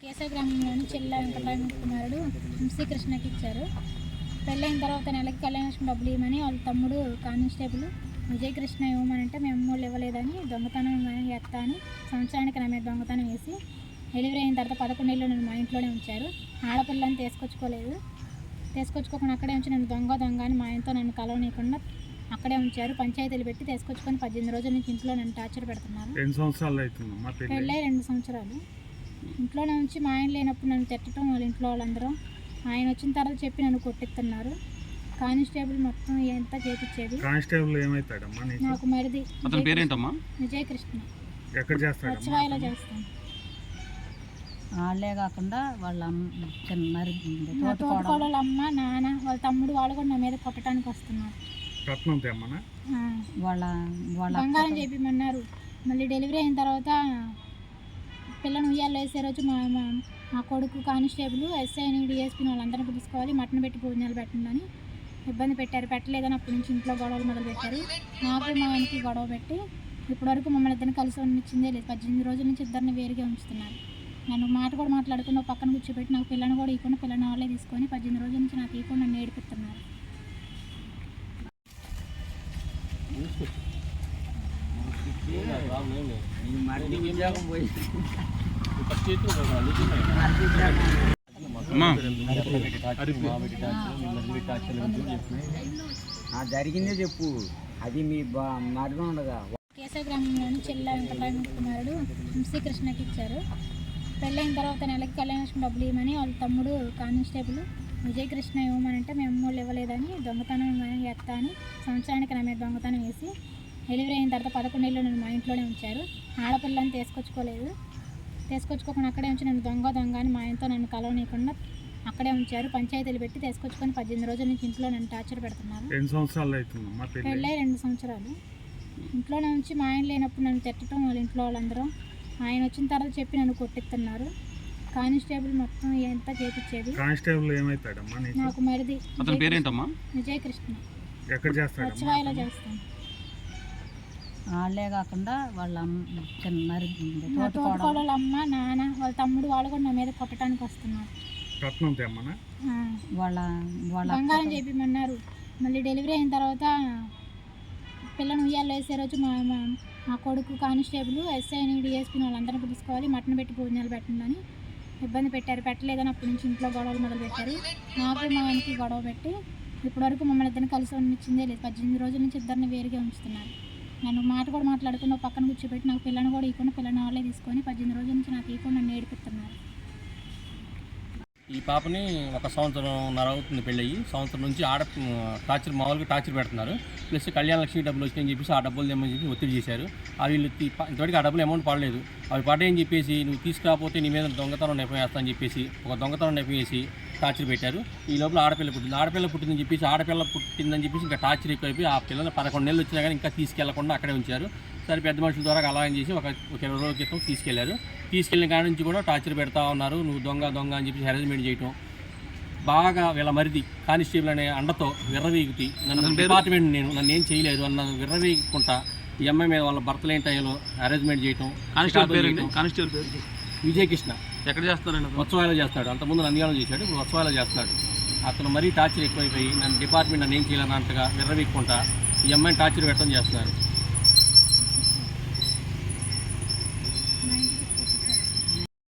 కేశవ గ్రామంలోని చెల్ల వెంకటరామ కుమారుడు శ్రీకృష్ణకి ఇచ్చారు. పెళ్ళైన తర్వాత నెలకి కళ్యాణలక్ష్మి డబ్బులు ఇవ్వమని వాళ్ళ తమ్ముడు కానిస్టేబుల్ విజయకృష్ణ ఇవ్వమనంటే మేము అమ్మోళ్ళు ఇవ్వలేదని దొంగతనం చేస్తా అని సంవత్సరానికి నా మీద దొంగతనం వేసి డెలివరీ అయిన తర్వాత పదకొండు పదకొండేళ్ళు నన్ను మా ఇంట్లోనే ఉంచారు. ఆడపిల్లని తీసుకొచ్చుకోలేదు. తీసుకొచ్చుకోకుండా అక్కడే ఉంచి నన్ను దొంగ దొంగ అని మా ఆయనతో నన్ను కలవనీయకుండా అక్కడే ఉంచారు. పంచాయతీలు పెట్టి తీసుకొచ్చుకొని పద్దెనిమిది రోజుల నుంచి ఇంట్లో నన్ను టార్చర్ పెడుతున్నారు. ఎన్ని సంవత్సరాలు అవుతుందమ్మా పెళ్ళి. పెళ్ళై రెండు సంవత్సరాలు. ఇంట్లోనే ఉంచి మా ఆయన లేనప్పుడు నన్ను తిట్టడం వాళ్ళ ఇంట్లో వాళ్ళందరూ. ఆయన వచ్చిన తర్వాత చెప్పి నన్ను కొట్టిస్తున్నారు. కానిస్టేబుల్ మొత్తం ఎంత చేపించేది. కానిస్టేబుల్ ఏమవుతాడమ్మా నీకు? నాకు మరిది అతని పేరేంటమ్మా? విజయకృష్ణ. ఎక్కడ చేస్తాడమ్మా వచ్చవాయిలో చేస్తాను వాళ్ళే కాకుండా వాళ్ళ అమ్మ చిన్న మరి నా తోటి కోడలు. తోడుకోడళ్ళ అమ్మ నాన్న వాళ్ళ తమ్ముడు వాళ్ళు కూడా నా మీద కొట్టడానికి వస్తున్నారు. తెమ్మనా ఆ, వాళ్ళ వాళ్ళ బంగారం చేపిమన్నారు మళ్ళీ డెలివరీ అయిన తర్వాత పిల్లని ఉయ్యాలు వేసే రోజు మా మా మా కొడుకు కానిస్టేబుల్ ఎస్ఐని డిఎస్పీని వాళ్ళందరినీ పిలుచుకోవాలి మటన్ పెట్టి భోజనాలు పెట్టండి అని ఇబ్బంది పెట్టారు. పెట్టలేదని అప్పటి నుంచి ఇంట్లో గొడవలు మొదలు పెట్టారు నాకు మా ఆయనకి గొడవ పెట్టి ఇప్పటివరకు మమ్మల్ని ఇద్దరిని కలిసి ఉండించిందే లేదు. పద్దెనిమిది రోజుల నుంచి ఇద్దరిని వేరుగా ఉంచుతున్నారు. నన్ను మాట కూడా మాట్లాడకుండా ఒక పక్కన కూర్చోబెట్టి నాకు పిల్లని కూడా ఇవ్వకుండా పిల్లని వాళ్ళే తీసుకొని పద్దెనిమిది రోజుల నుంచి నాకు ఇవ్వకుండా నన్ను ఏడిపిస్తున్నారు జరిగిందే చెప్పు. అది మీ బా మరణం ఉండగా కేశవ గ్రామంలోని చెల్ల వెంకటరామ కుమారుడు వంశీ కృష్ణకి ఇచ్చారు. పెళ్ళైన తర్వాత నెలకి కళ్యాణలక్ష్మి డబ్బులు ఇవ్వమని వాళ్ళ తమ్ముడు కానిస్టేబుల్ విజయకృష్ణ ఇవ్వమనంటే మేము అమ్మోళ్ళు ఇవ్వలేదని దొంగతనం ఎత్తా అని సంవత్సరానికి నా మీద దొంగతనం వేసి డెలివరీ అయిన తర్వాత పదకొండు ఏళ్ళు నన్ను మా ఇంట్లోనే ఉంచారు. ఆడపిల్లని తీసుకొచ్చుకోలేదు. తీసుకొచ్చుకోకుండా అక్కడే ఉంచి నన్ను దొంగ దొంగ అని మా ఆయనతో నన్ను కలవనీయకుండా అక్కడే ఉంచారు. పంచాయతీలు పెట్టి తీసుకొచ్చుకొని పద్దెనిమిది రోజుల నుంచి ఇంట్లో నన్ను టార్చర్ పెడుతున్నారు. ఎన్ని సంవత్సరాలు పెళ్ళై రెండు సంవత్సరాలు. ఇంట్లోనే ఉంచి మా ఆయన లేనప్పుడు నన్ను తిట్టడం వాళ్ళ ఇంట్లో వాళ్ళందరూ. ఆయన వచ్చిన తర్వాత చెప్పి నన్ను కొట్టిస్తున్నారు. కానిస్టేబుల్ మొత్తం ఎంత చేపించేది? కానిస్టేబుల్ ఏమవుతాడమ్మా నీకు? నాకు మరిది అతని పేరేంటమ్మా? విజయకృష్ణ ఎక్కడ చేస్తాడమ్మా వచ్చవాయిలో చేస్తాను వాళ్ళే కాకుండా వాళ్ళ అమ్మ చిన్న మరి నా అమ్మ నాన్న వాళ్ళ తమ్ముడు వాళ్ళు కూడా నా మీద కొట్టడానికి వస్తున్నారు. రత్నం తెమ్మనా? ఆ, వాళ్ళ వాళ్ళ బంగారం చేపిమన్నారు మళ్ళీ డెలివరీ అయిన తర్వాత పిల్లని ఉయ్యాలు వేసే రోజు మా మా మా కొడుకు కానిస్టేబుల్ ఎస్ఐని డిఎస్పీని వాళ్ళందరినీ పిలుచుకోవాలి మటన్ పెట్టి భోజనాలు పెట్టండి అని ఇబ్బంది పెట్టారు పెట్టలేదని అప్పటి నుంచి ఇంట్లో గొడవలు మొదలు పెట్టారు. నాకు మా ఆయనకి గొడవ పెట్టి ఇప్పటివరకు మమ్మల్ని ఇద్దరిని కలిసి ఉండించిందే లేదు. పద్దెనిమిది రోజుల నుంచి ఇద్దరిని వేరుగా ఉంచుతున్నారు. నన్ను మాట కూడా మాట్లాడకుండా ఒక పక్కన కూర్చోబెట్టి నాకు పిల్లని కూడా ఇవ్వకుండా పిల్లని వాళ్ళే తీసుకొని పద్దెనిమిది రోజుల నుంచి నాకు ఇవ్వకుండా నన్ను ఏడిపిస్తున్నారు. ఈ పాపని ఒక సంవత్సరంన్నర అవుతుంది పెళ్ళయి సంవత్సరం నుంచి ఆడ టార్చర్ మామూలుగా టార్చర్ పెడుతున్నారు. ప్లస్ కళ్యాణ లక్ష్మి డబ్బులు వచ్చినాయని చెప్పేసి ఆ డబ్బులు తెమ్మని చెప్పి ఒత్తిడి చేశారు. అవి వీళ్ళు ఇంతవరకు ఆ డబ్బులు అమౌంట్ పడలేదు. అవి పడ్డాయని చెప్పేసి నువ్వు తీసుకురాకపోతే నీ మీద దొంగతనం నెపం వేస్తా అని చెప్పేసి ఒక దొంగతనం నెపం వేసి టార్చర్ పెట్టారు. ఈ లోపల ఆడపిల్ల పుట్టింది. ఆడపిల్ల పుట్టిందని చెప్పేసి ఆడపిల్ల పుట్టిందని చెప్పేసి ఇంకా టార్చర్ ఎక్కువైపోయి ఆ పిల్లలు పదకొండు నెలలు వచ్చినా కానీ ఇంకా తీసుకెళ్ళకుండా అక్కడే ఉంచారు. సరే పెద్ద మనుషుల ద్వారా అలా అని చేసి ఒక ఒక ఇరవై రోజుల క్రితం తీసుకెళ్ళారు. తీసుకెళ్ళిన కాడ నుంచి కూడా టార్చర్ పెడతా ఉన్నారు. నువ్వు దొంగ దొంగ అని చెప్పేసి హెరాస్మెంట్ చేయటం. బాగా వీళ్ళ మరిది కానిస్టేబుల్ అనే అండతో విర్రవీగుతి నన్ను డిపార్ట్మెంట్ నేను నన్ను ఏం చేయలేదు అన్న విర్రవీగుకుంటా ఈ అమ్మాయి మీద వాళ్ళ భర్తలు ఏంటో అరేంజ్మెంట్ చేయటం కానిస్టేబుల్. కానిస్టేబుల్ విజయకృష్ణ. ఎక్కడ చేస్తాడు ఉత్సవాలు చేస్తాడు. అంతకుముందు నంద్యాల చేశాడు ఇప్పుడు ఉత్సవాలు చేస్తాడు. అతను మరీ టార్చర్ ఎక్కువైపోయి నన్ను డిపార్ట్మెంట్ నన్ను ఏం చేయాలన్నంతగా విర్రవీక్కుంటా ఈ అమ్మాయిని టార్చర్ పెట్టడం చేస్తున్నారు.